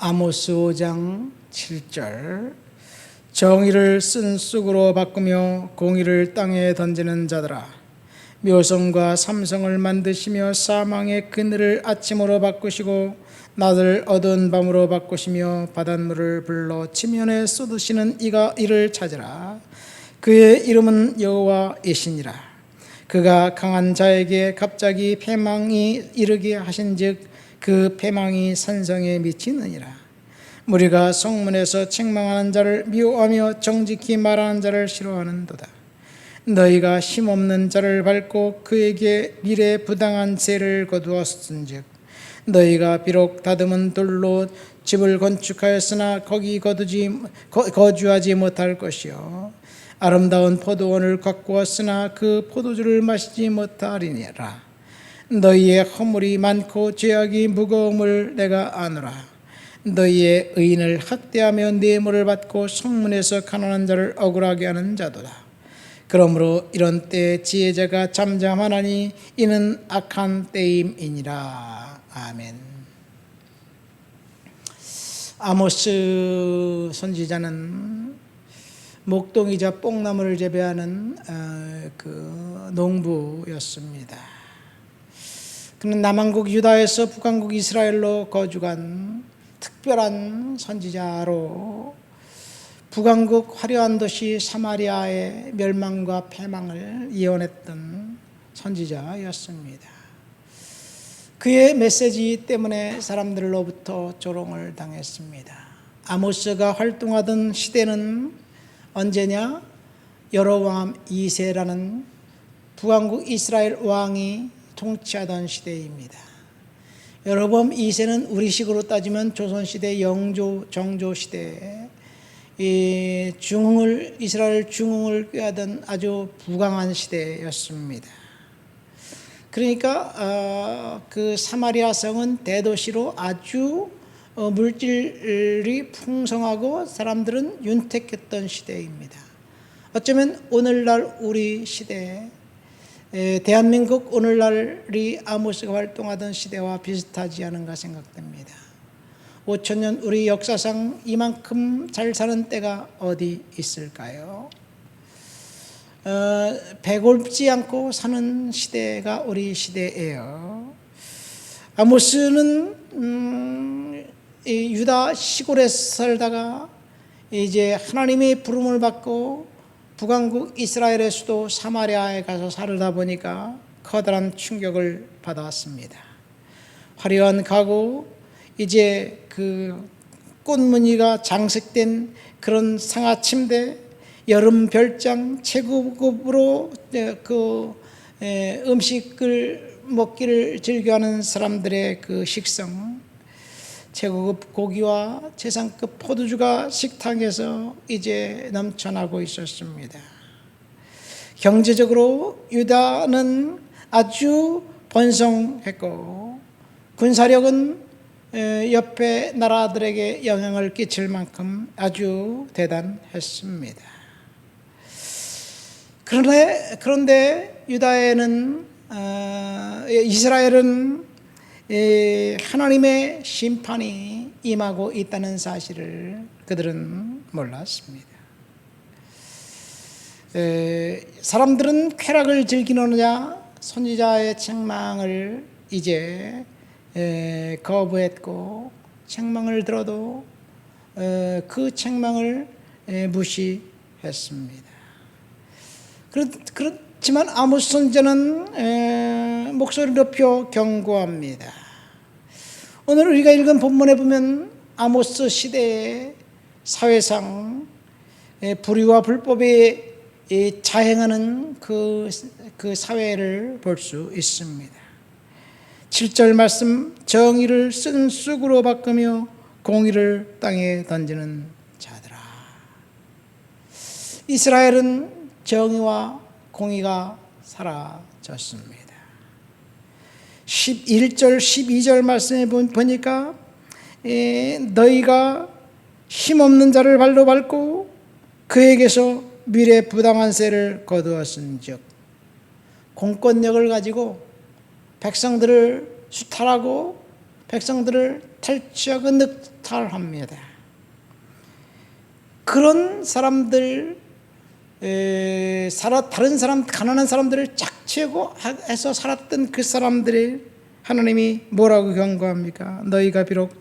아모스 5장 7절. 정의를 쓴 쑥으로 바꾸며 공의를 땅에 던지는 자들아 묘성과 삼성을 만드시며 사망의 그늘을 아침으로 바꾸시고 낮을 어두운 밤으로 바꾸시며 바닷물을 불러 지면에 쏟으시는 이가 이를 찾으라. 그의 이름은 여호와이시니라. 그가 강한 자에게 갑자기 패망이 이르게 하신즉 그 패망이 산성에 미치느니라. 무리가 성문에서 책망하는 자를 미워하며 정직히 말하는 자를 싫어하는도다. 너희가 힘없는 자를 밟고 그에게 미래 부당한 세를 거두었은즉 너희가 비록 다듬은 돌로 집을 건축하였으나 거기 거두지 거, 거주하지 못할 것이요. 아름다운 포도원을 가꾸었으나 그 포도주를 마시지 못하리니라 너희의 허물이 많고 죄악이 무거움을 내가 아노라. 너희의 의인을 학대하며 뇌물을 받고 성문에서 가난한 자를 억울하게 하는 자도다. 그러므로 이런 때에 지혜자가 잠잠하나니 이는 악한 때임이니라. 아멘. 아모스 선지자는 목동이자 뽕나무를 재배하는 어, 그 농부였습니다. 그는 남한국 유다에서 북한국 이스라엘로 거주한 특별한 선지자로 북한국 화려한 도시 사마리아의 멸망과 패망을 예언했던 선지자였습니다. 그의 메시지 때문에 사람들로부터 조롱을 당했습니다. 아모스가 활동하던 시대는 언제냐? 여로왕 2세라는 북왕국 이스라엘 왕이 통치하던 시대입니다. 여로범 2세는 우리식으로 따지면 조선시대 영조 정조 시대 이 중흥을 이스라엘 중흥을 꾀하던 아주 부강한 시대였습니다. 그러니까 어, 그 사마리아 성은 대도시로 아주 어, 물질이 풍성하고 사람들은 윤택했던 시대입니다. 어쩌면 오늘날 우리 시대, 에, 대한민국 오늘날이 아모스가 활동하던 시대와 비슷하지 않은가 생각됩니다. 5천 년 우리 역사상 이만큼 잘 사는 때가 어디 있을까요? 어, 배골지 않고 사는 시대가 우리 시대예요. 아모스는 음, 유다 시골에 살다가 이제 하나님의 부름을 받고 북왕국 이스라엘의 수도 사마리아에 가서 살다 보니까 커다란 충격을 받았습니다. 화려한 가구, 이제 그 꽃무늬가 장식된 그런 상하 침대, 여름 별장, 최고급으로 그 음식을 먹기를 즐겨하는 사람들의 그 식성, 최고급 고기와 최상급 포도주가 식탁에서 이제 넘쳐나고 있었습니다. 경제적으로 유다는 아주 번성했고 군사력은 옆에 나라들에게 영향을 끼칠 만큼 아주 대단했습니다. 그런데, 그런데 유다에는 어, 이스라엘은 하나님의 심판이 임하고 있다는 사실을 그들은 몰랐습니다. 사람들은 쾌락을 즐기느냐 선지자의 책망을 이제 거부했고 책망을 들어도 그 책망을 무시했습니다. 그렇 지만 아모스 선지자는 목소리 높여 경고합니다. 오늘 우리가 읽은 본문에 보면 아모스 시대의 사회상 불의와 불법에 자행하는 그, 그 사회를 볼 수 있습니다. 7절 말씀 정의를 쓴 쑥으로 바꾸며 공의를 땅에 던지는 자들아. 이스라엘은 정의와 공의가 사라졌습니다. 11절 12절 말씀에 보니까 너희가 힘없는 자를 발로 밟고 그에게서 미래 부당한 세를 거두었은즉 공권력을 가지고 백성들을 수탈하고 백성들을 탈취하고 무탈합니다. 그런 사람들 에, 살아 다른 사람 가난한 사람들을 짝채고 해서 살았던 그 사람들이 하나님이 뭐라고 경고합니까? 너희가 비록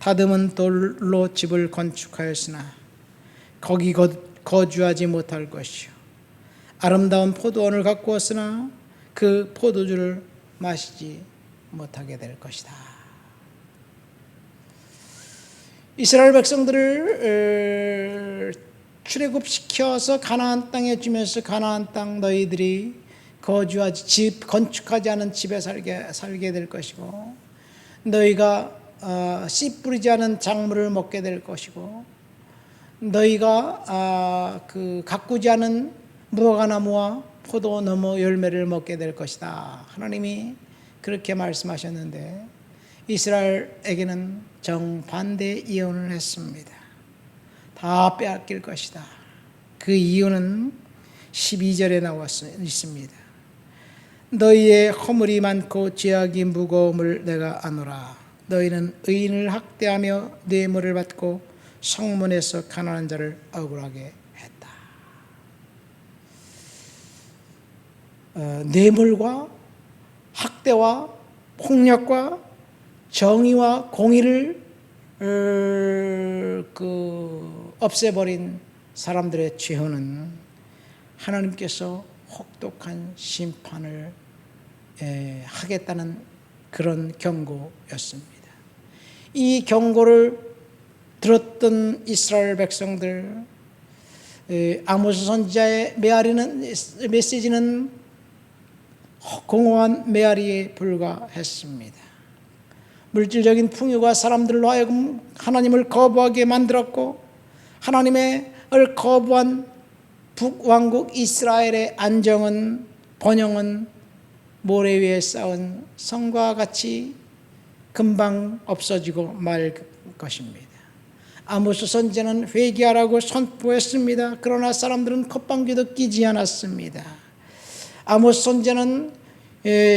다듬은 돌로 집을 건축하였으나 거기 거, 거주하지 못할 것이요 아름다운 포도원을 왔으나 그 포도주를 마시지 못하게 될 것이다. 이스라엘 백성들을 출애굽시켜서 가나안 땅에 주면서 가나안 땅 너희들이 거주하지 집 건축하지 않은 집에 살게 살게 될 것이고 너희가 어, 씨 뿌리지 않은 작물을 먹게 될 것이고 너희가 아, 그 가꾸지 않은 무화과나무와 포도 나무 열매를 먹게 될 것이다. 하나님이 그렇게 말씀하셨는데 이스라엘에게는 정반대 이혼을 했습니다. 다 빼앗길 것이다. 그 이유는 12절에 나와 있습니다. 너희의 허물이 많고 죄악이 무거움을 내가 아노라. 너희는 의인을 학대하며 뇌물을 받고 성문에서 가난한 자를 억울하게 했다. 어, 뇌물과 학대와 폭력과 정의와 공의를 어, 그 없애버린 사람들의 죄는 하나님께서 혹독한 심판을 에, 하겠다는 그런 경고였습니다. 이 경고를 들었던 이스라엘 백성들 에, 아모스 선지자의 메아리는 메시지는 공허한 메아리에 불과했습니다. 물질적인 풍요가 사람들로 하여금 하나님을 거부하게 만들었고 하나님의 을 거부한 북왕국 이스라엘의 안정은 번영은 모래 위에 쌓은 성과 같이 금방 없어지고 말 것입니다. 아모스 선제는 회개하라고 선포했습니다. 그러나 사람들은 콧방귀도 끼지 않았습니다. 아모스 선제는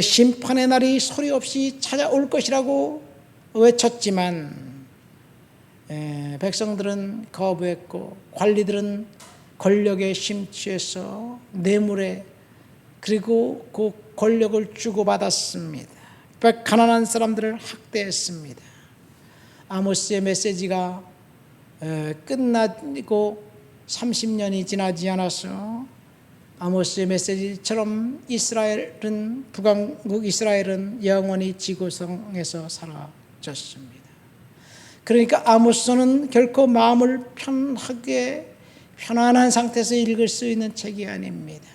심판의 날이 소리 없이 찾아올 것이라고 외쳤지만 백성들은 거부했고 관리들은 권력에 심취해서 뇌물에 그리고 그 권력을 주고받았습니다. 가난한 사람들을 학대했습니다. 아모스의 메시지가 끝나고 30년이 지나지 않아서 아모스의 메시지처럼 이스라엘은 북왕국 이스라엘은 영원히 지구성에서 사라 졌습니다. 그러니까 아모스는 결코 마음을 편하게 편안한 상태에서 읽을 수 있는 책이 아닙니다.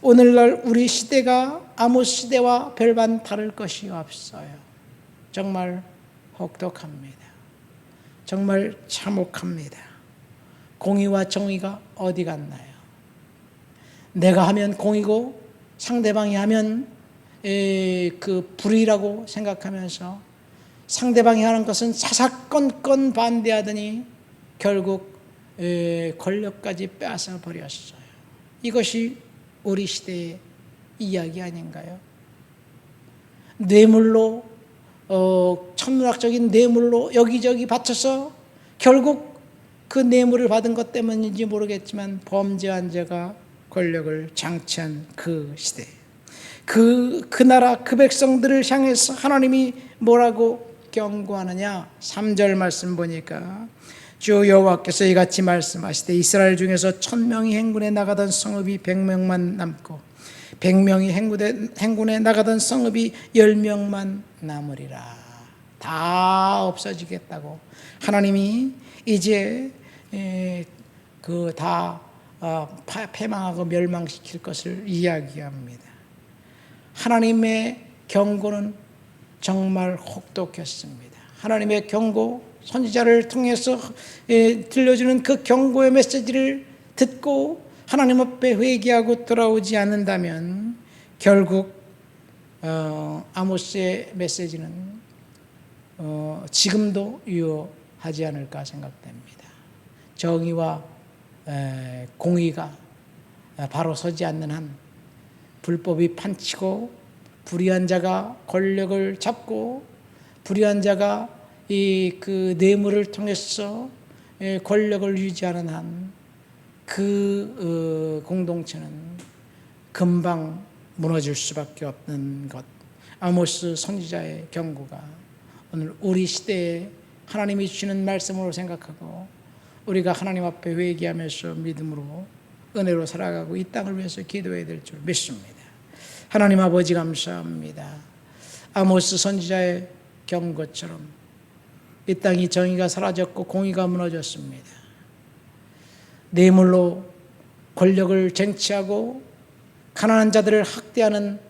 오늘날 우리 시대가 아모스 시대와 별반 다를 것이 없어요. 정말 혹독합니다. 정말 참혹합니다. 공의와 정의가 어디 갔나요? 내가 하면 공이고 상대방이 하면 그 불의라고 생각하면서 상대방이 하는 것은 사사건건 반대하더니 결국 권력까지 빼앗아 버렸어요. 이것이 우리 시대의 이야기 아닌가요? 뇌물로 어, 천문학적인 뇌물로 여기저기 바쳐서 결국 그 뇌물을 받은 것 때문인지 모르겠지만 범죄한 자가 권력을 장치한 그 시대. 그, 그 나라, 그 백성들을 향해서 하나님이 뭐라고 경고하느냐? 3절 말씀 보니까 주 여호와께서 이같이 말씀하시되 이스라엘 중에서 천명이 행군에 나가던 성읍이 백명만 남고 백명이 행군에, 행군에 나가던 성읍이 열명만 남으리라. 다 없어지겠다고 하나님이 이제 그다 어, 패망하고 멸망시킬 것을 이야기합니다. 하나님의 경고는 정말 혹독했습니다. 하나님의 경고, 선지자를 통해서 들려주는 그 경고의 메시지를 듣고 하나님 앞에 회개하고 돌아오지 않는다면 결국 어, 아모스의 메시지는 어, 지금도 유효하지 않을까 생각됩니다. 정의와 에, 공의가 바로 서지 않는 한 불법이 판치고 불의한 자가 권력을 잡고 불의한 자가 이 그 뇌물을 통해서 예, 권력을 유지하는 한그 공동체는 금방 무너질 수밖에 없는 것. 아모스 선지자의 경고가 오늘 우리 시대에 하나님이 주시는 말씀으로 생각하고 우리가 하나님 앞에 회개하면서 믿음으로 은혜로 살아가고 이 땅을 위해서 기도해야 될 줄 믿습니다. 하나님 아버지 감사합니다. 아모스 선지자의 경고처럼 이 땅이 정의가 사라졌고 공의가 무너졌습니다. 뇌물로 권력을 쟁취하고 가난한 자들을 학대하는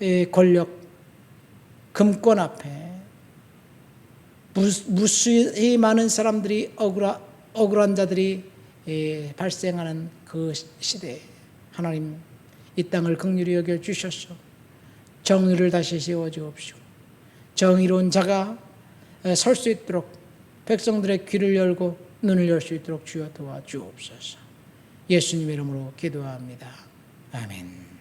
이 권력 금권 앞에 무- 무수히 많은 사람들이 억울하, 억울한 자들이 예, 발생하는 그 시대에 하나님 이 땅을 극률히 여겨 주셔서 정의를 다시 세워 주옵시고 정의로운 자가 설 수 있도록 백성들의 귀를 열고 눈을 열 수 있도록 주여 도와 주옵소서. 예수님 이름으로 기도합니다. 아멘.